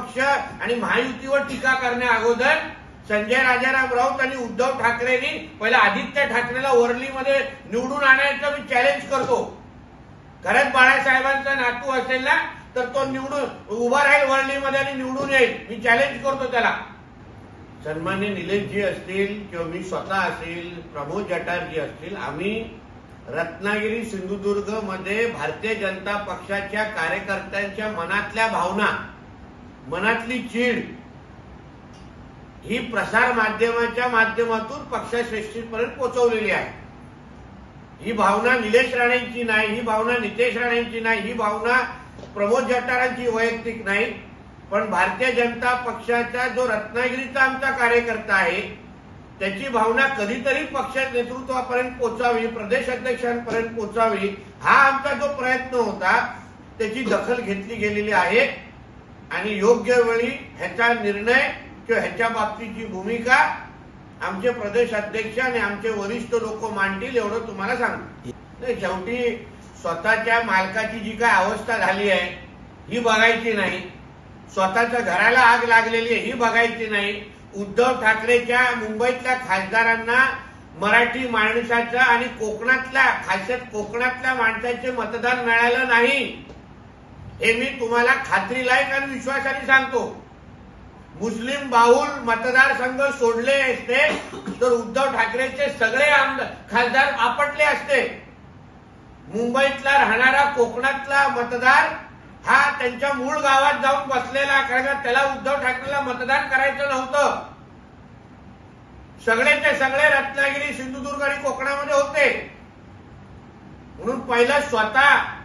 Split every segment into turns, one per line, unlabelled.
पक्ष आणि महायुतीवर टीका करण्या अगोदर संजय राजाराम राऊत आणि उद्धव ठाकरेंनी पहिला आदित्य ठाकरेला वरलीमध्ये निवडून आणायचं मी चॅलेंज करतो. खरंच बाळासाहेबांचा नातू असेल ना तर तो निवडून उभा राहील वरलीमध्ये आणि निवडून येईल. मी चॅलेंज करतो त्याला. सन्मान्य निलेशजी असतील किंवा मी स्वतः असेल प्रमोद जटारजी असतील आम्ही रत्नागिरी सिंधुदुर्गमध्ये भारतीय जनता पक्षाच्या कार्यकर्त्यांच्या मनातल्या भावना मनातली चीड ही प्रसार माध्यमाच्या माध्यमातून पक्षश्रेष्ठीपर्यंत पोहोचवलेली आहे. ही भावना निलेश राणेंची नाही ही भावना नितेश राणेंची नाही ही भावना प्रमोद जटारांची वैयक्तिक नाही. पण भारतीय जनता पक्षाचा जो रत्नागिरीचा आमचा कार्यकर्ता आहे त्याची भावना कधीतरी पक्ष नेतृत्वापर्यंत पोचावी प्रदेश अध्यक्षांपर्यंत पोचावी हा आमचा जो प्रयत्न होता त्याची दखल घेतली गेलेली आहे. आणि योग्य वेळी ह्याचा निर्णय किंवा ह्याच्या बाबतीची भूमिका आमचे प्रदेश अध्यक्ष आणि आमचे वरिष्ठ लोक मांडतील एवढं तुम्हाला सांगतो नाही, शेवटी स्वतःच्या मालकाची जी काय अवस्था झाली आहे ही बघायची नाही. स्वतःच्या घराला आग लागलेली आहे ही बघायची नाही. उद्धव ठाकरेच्या मुंबईतल्या खासदारांना मराठी माणसाचं आणि कोकणातल्या खासियत कोकणातल्या माणसाचे मतदान मिळालं नाही. हे मी तुम्हाला खात्रीलायक आणि विश्वासाने सांगतो. मुस्लिम बाहुल मतदारसंघ सोडले असते तर उद्धव ठाकरेचे सगळे आमदार खासदार आपटले असते. मुंबईतला राहणारा कोकणातला मतदार हा त्यांच्या मूळ गावात जाऊन बसलेला कारण का त्याला उद्धव ठाकरेला मतदान करायचं नव्हतं. सगळेचे सगळे रत्नागिरी सिंधुदुर्ग आणि कोकणामध्ये होते. म्हणून पहिलं स्वतः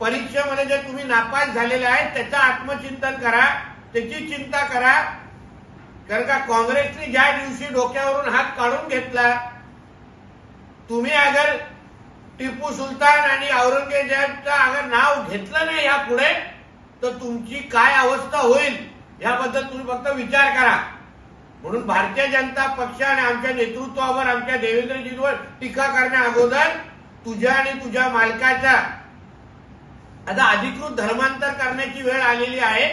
परीक्षेमध्ये जे तुम्ही नापास झालेले आहेत त्याचं आत्मचिंतन करा त्याची चिंता करा. कारण का काँग्रेसने ज्या दिवशी डोक्यावरून हात काढून घेतला तुम्ही अगर टिपू सुलतान आणि औरंगजेबचं अगर नाव घेतलं नाही यापुढे तर तुमची काय अवस्था होईल याबद्दल तुम्ही फक्त विचार करा. म्हणून भारतीय जनता पक्ष आणि आमच्या नेतृत्वावर आमच्या देवेंद्रजींवर टीका करण्या अगोदर तुझ्या आणि तुझ्या मालकाच्या आता अधिकृत धर्मांतर करण्याची वेळ आलेली आहे.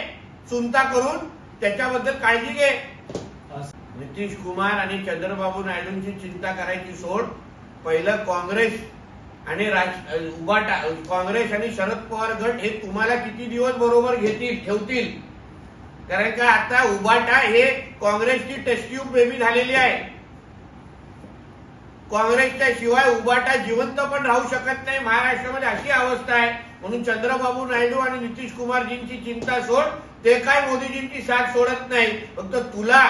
चिंता करून त्याच्याबद्दल काळजी घे. नितीश कुमार आणि चंद्रबाबू नायडूंची चिंता करायची सोड. पहिलं काँग्रेस आणि राज काँग्रेस आणि शरद पवार गट हे तुम्हाला किती दिवस बरोबर घेतील ठेवतील? कारण का आता उबाटा हे काँग्रेसची टेस्ट्यूब बेबी झालेली आहे. काँग्रेसच्या शिवाय उबाटा जिवंत पण राहू शकत नाही. महाराष्ट्रामध्ये अशी अवस्था आहे. म्हणून चंद्रबाबू नायडू आणि नितीश कुमारजींची चिंता सोड ते काय मोदीजींची साथ सोडत नाही. फक्त तुला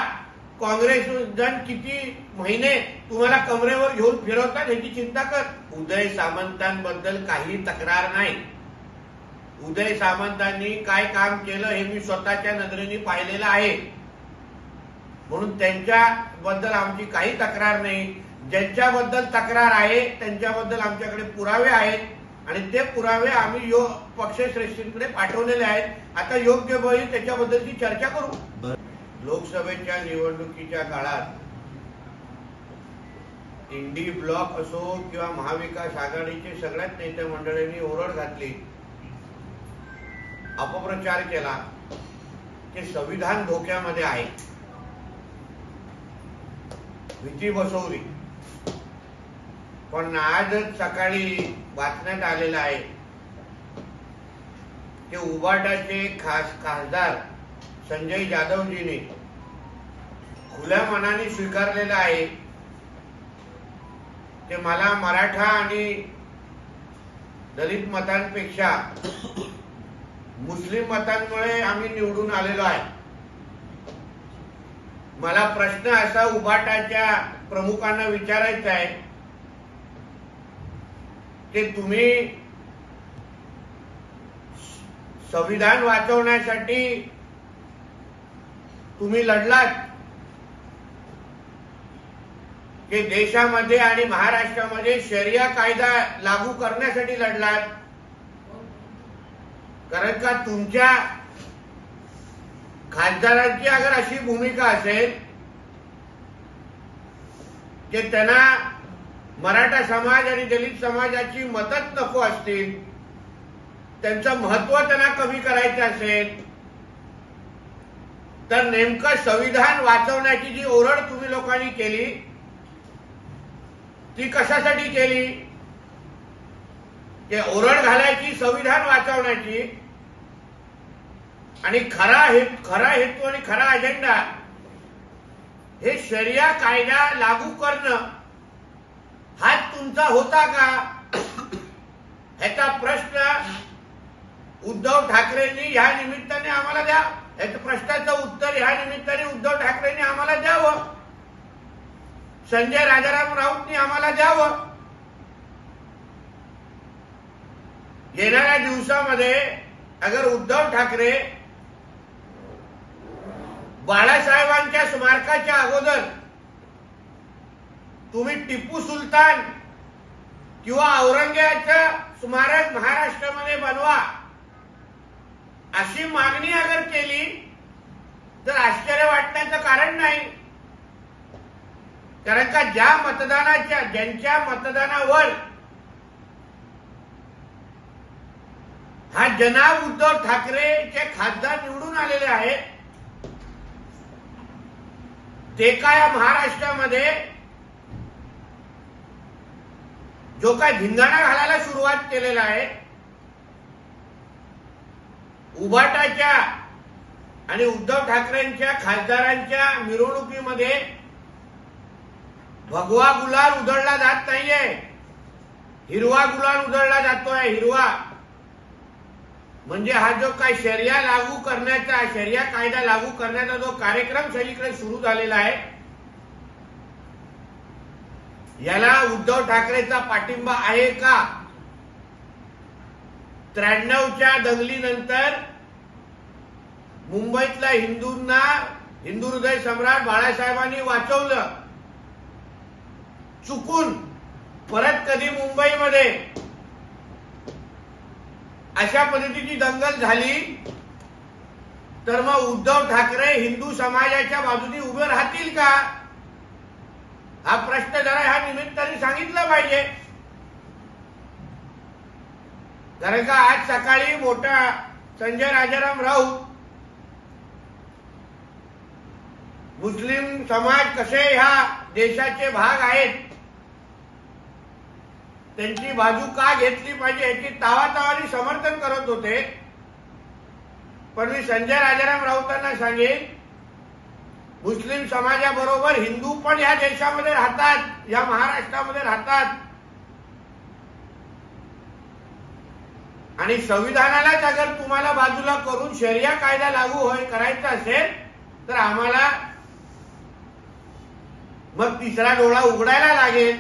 काँग्रेस जण किती महिने तुम्हाला कमरेवर घेऊन फिरवतात ह्याची चिंता कर. उदय सामंतांबद्दल काही तक्रार नाही. उदय सामंतांनी काय काम केलं हे मी स्वतःच्या नजरेने पाहिलेलं आहे. म्हणून त्यांच्याबद्दल आमची काही तक्रार नाही. ज्यांच्याबद्दल तक्रार आहे त्यांच्याबद्दल आमच्याकडे पुरावे आहेत. आणि ते पुरावे आम्ही यो पक्षश्रेष्ठींकडे पाठवलेले आहेत. आता योग्य वेळी त्याच्याबद्दलची चर्चा करू. लोकसभेच्या निवडणुकीच्या काळात इंडी ब्लॉक असो किंवा महाविकास आघाडीचे सगळ्याच नेते मंडळींनी ओरड घातली अपप्रचार केला की संविधान धोक्यामध्ये आहे. भीती बसवली. पण आजच सकाळी बातम्यात आलेलं आहे. ते उबाटाचे खास खासदार संजय जाधवजीने खुल्या मनाने स्वीकारलेलं आहे. ते मला मराठा आणि दलित मतांपेक्षा मुस्लिम मतांमुळे आम्ही निवडून आलेलो आहे. मला प्रश्न असा उबाटाच्या प्रमुखांना विचारायचा आहे की तुम्ही संविधान वाचवण्यासाठी तुम्ही लढलात. की देशामध्ये आणि महाराष्ट्रामध्ये शरिया कायदा लागू करण्यासाठी लढलात. कारण का तुमच्या खासदारांची अगर अशी भूमिका असेल की त्यांना मराठा समाज आणि दलित समाजाची मदत नको असतील त्यांचं महत्त्व त्यांना कमी करायचं असेल तर नेमकं संविधान वाचवण्याची जी ओरड तुम्ही लोकांनी केली ती कशासाठी केली? ते ओरड घालायची संविधान वाचवण्याची आणि खरा हे खरा हेतू आणि खरा अजेंडा हे शरिया कायदा लागू करणं तुमचा होता का? ह्याचा प्रश्न उद्धव ठाकरेंनी ह्या निमित्ताने आम्हाला द्या. ह्याच्या प्रश्नाचं उत्तर ह्या निमित्ताने उद्धव ठाकरेंनी आम्हाला द्यावं. संजय राजाराम राऊतनी आम्हाला द्यावं. येणाऱ्या दिवसामध्ये अगर उद्धव ठाकरे बाळासाहेबांच्या स्मारकाच्या अगोदर तुम्ही टिपू सुलतान किंवा औरंगजेबाचं स्मारक महाराष्ट्रामध्ये बनवा. अशी मागणी अगर केली तर आश्चर्य वाटण्याचं कारण नाही. कारण का ज्या मतदानाच्या ज्यांच्या मतदानावर हा जनाब उद्धव ठाकरेचे खासदार निवडून आलेले आहेत ते का या महाराष्ट्रामध्ये जो काय भिंगाणा घालायला सुरुवात केलेला आहे उभाटाच्या आणि उद्धव ठाकरेंच्या खासदारांच्या मिरवणुकीमध्ये भगवा गुलाल उधळला जात नाहीये. हिरवा गुलाल उधळला जातोय हिरवा. म्हणजे हा जो काय शर्या लागू करण्याचा शर्या कायदा लागू करण्याचा जो कार्यक्रम सगळीकडे सुरू झालेला आहे याला उद्धव ठाकरेचा पाठिंबा आहे का? त्र्याण्णवच्या दंगलीनंतर मुंबईतल्या हिंदूंना हिंदू हृदय सम्राट बाळासाहेबांनी वाचवलं. चुकून परत कधी मुंबईमध्ये अशा पद्धतीची दंगल झाली तर मग उद्धव ठाकरे हिंदू समाजाच्या बाजूने उभे राहतील का? हा प्रश्न जरा ह्या निमित्ताने सांगितला पाहिजे. कारण का आज सकाळी मोठा संजय राजाराम राऊत मुस्लिम समाज कसे ह्या देशाचे भाग आहेत त्यांची बाजू का घेतली पाहिजे याची तावातावाने समर्थन करत होते. पण मी संजय राजाराम राऊतांना सांगेन मुस्लिम समाजाबरोबर हिंदू पण या देशामध्ये राहतात या महाराष्ट्रामध्ये राहतात. आणि संविधानालाच अगर तुम्हाला बाजूला करून शरिया कायदा लागू होय करायचा असेल तर आम्हाला मग तिसरा डोळा उघडायला लागेल.